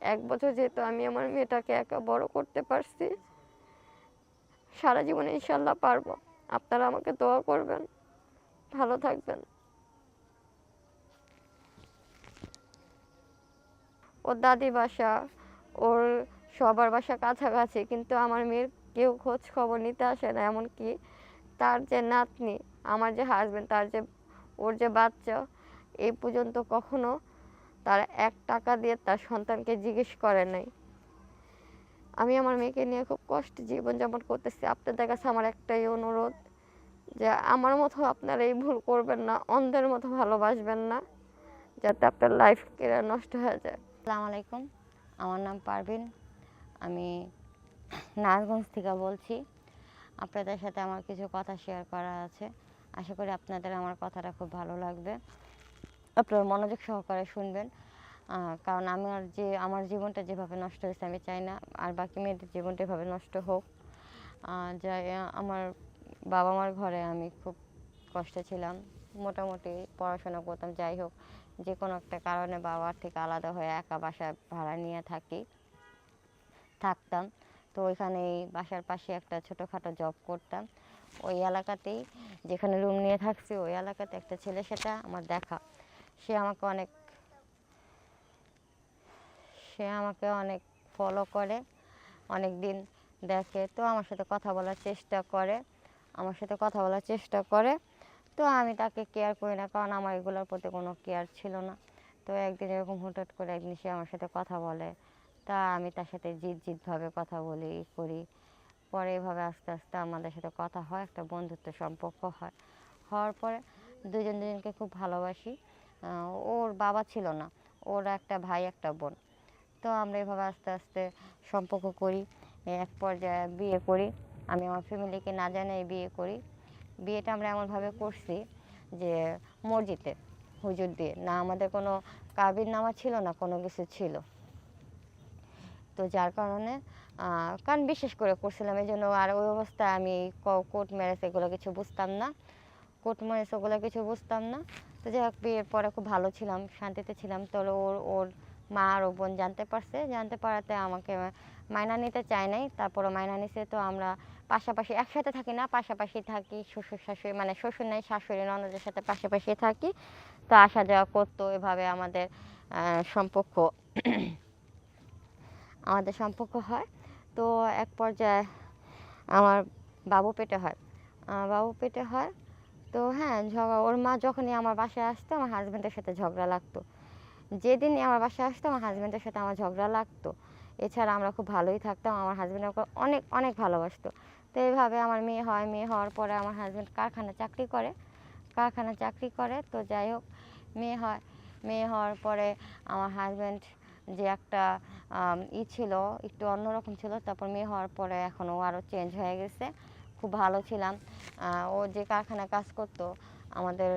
এক বছর যেহেতু আমি আমার মেয়েটাকে একা বড় করতে পারছি, সারা জীবনে ইনশাল্লাহ পারব। আপনারা আমাকে দোয়া করবেন, ভালো থাকবেন। ওর দাদি বাসা, ওর সবার বাসা কাছাকাছি, কিন্তু আমার মেয়ের কেউ খোঁজ খবর নিতে আসে না, এমনকি তার যে নাতনি, আমার যে হাজবেন্ড তার যে, ওর যে বাচ্চা, এই পর্যন্ত কখনো তার এক টাকা দিয়ে তার সন্তানকে জিজ্ঞেস করে নাই। আমি আমার মেয়েকে নিয়ে খুব কষ্টে জীবনযাপন করতেছি। আপনাদের কাছে আমার একটাই অনুরোধ যে আমার মতো আপনারা এই ভুল করবেন না, অন্ধের মতো ভালোবাসবেন না, যাতে আপনার লাইফ কেরিয়ার নষ্ট হয়ে যায়। আসসালামু আলাইকুম। আমার নাম পারভিন। আমি নারায়ণগঞ্জ থেকে বলছি। আপনাদের সাথে আমার কিছু কথা শেয়ার করা আছে। আশা করি আপনাদের আমার কথাটা খুব ভালো লাগবে। আপনারা মনোযোগ সহকারে শুনবেন। কারণ আমার যে, আমার জীবনটা যেভাবে নষ্ট হয়েছে আমি চাই না, আর বাকি মেয়েদের জীবনটা এভাবে নষ্ট হোক। যাই আমার বাবা মার ঘরে আমি খুব কষ্টে ছিলাম, মোটামুটি পড়াশোনা করতাম, যাই হোক, যে কোনো একটা কারণে বাবার থেকে আলাদা হয়ে একা বাসা ভাড়া নিয়ে থাকি, থাকতাম। তো ওইখানেই বাসার পাশে একটা ছোটোখাটো জব করতাম। ওই এলাকাতেই যেখানে রুম নিয়ে থাকছি, ওই এলাকাতে একটা ছেলে সেটা আমার দেখা। সে আমাকে অনেক, সে আমাকে অনেক ফলো করে অনেক দিন দেখে, তো আমার সাথে কথা বলার চেষ্টা করে, আমার সাথে কথা বলার চেষ্টা করে, তো আমি তাকে কেয়ার করি না, কারণ আমার এগুলোর প্রতি কোনো কেয়ার ছিল না। তো একদিন এরকম হুটহাট করে একদিন সে আমার সাথে কথা বলে, তা আমি তার সাথে জিদ জিদভাবে কথা বলি করি। পরে এভাবে আস্তে আস্তে আমাদের সাথে কথা হয়, একটা বন্ধুত্ব সম্পর্ক হয়। হওয়ার পরে দুজন দুজনকে খুব ভালোবাসি। ওর বাবা ছিল না, ওর একটা ভাই, একটা বোন। তো আমরা এভাবে আস্তে আস্তে সম্পর্ক করি, এক পর্যায়ে বিয়ে করি। আমি আমার ফ্যামিলিকে না জানাই বিয়ে করি। বিয়েটা আমরা এমনভাবে করছি যে মসজিদে হুজুর দিয়ে। না আমাদের কোনো কাবির নামা ছিল না, কোনো কিছু ছিল। তো যার কারণে কারণ বিশেষ করে করছিলাম। এই জন্য আর ওই অবস্থায় আমি কোর্ট ম্যারেজ এগুলো কিছু বুঝতাম না। কোর্ট ওগুলো কিছু বুঝতাম না। তো যাই হোক, বিয়ের পরে খুব ভালো ছিলাম, শান্তিতে ছিলাম। তো ওর ওর মা আর ও বোন জানতে পারছে। জানতে পারাতে আমাকে মাইনা নিতে চায় নাই। তারপরে মাইনা নিছে। তো আমরা পাশাপাশি একসাথে থাকি না, পাশাপাশি থাকি। শ্বশুর শাশুড়ি মানে শ্বশুর নাই, শাশুড়ি ননদের সাথে পাশাপাশি থাকি। তো আসা যাওয়া করতো এভাবে আমাদের সম্পর্ক আমাদের সম্পর্ক হয়। তো এক পর্যায়ে আমার বাবু পেটে হয়। বাবু পেটে হয়। তো হ্যাঁ ঝগড়া, ওর মা যখনই আমার বাসায় আসতো, আমার হাজব্যান্ডের সাথে ঝগড়া লাগতো। যেদিনই আমার বাসায় আসতো, আমার হাজব্যান্ডের সাথে আমার ঝগড়া লাগতো। এছাড়া আমরা খুব ভালোই থাকতাম, আমার হাজব্যান্ড আমাকে অনেক অনেক ভালোবাসতো। তো এইভাবে আমার মেয়ে হয়, মেয়ে হওয়ার পরে আমার হাজব্যান্ড কারখানা চাকরি করে কারখানা চাকরি করে। তো যাই হোক, মেয়ে হয়, মেয়ে হওয়ার পরে আমার হাজব্যান্ড যে একটা ই ছিল, একটু অন্যরকম ছিল। তারপর মেয়ে হওয়ার পরে এখন ও আরও চেঞ্জ হয়ে গেছে। খুব ভালো ছিলাম। ও যে কারখানায় কাজ করতো আমাদের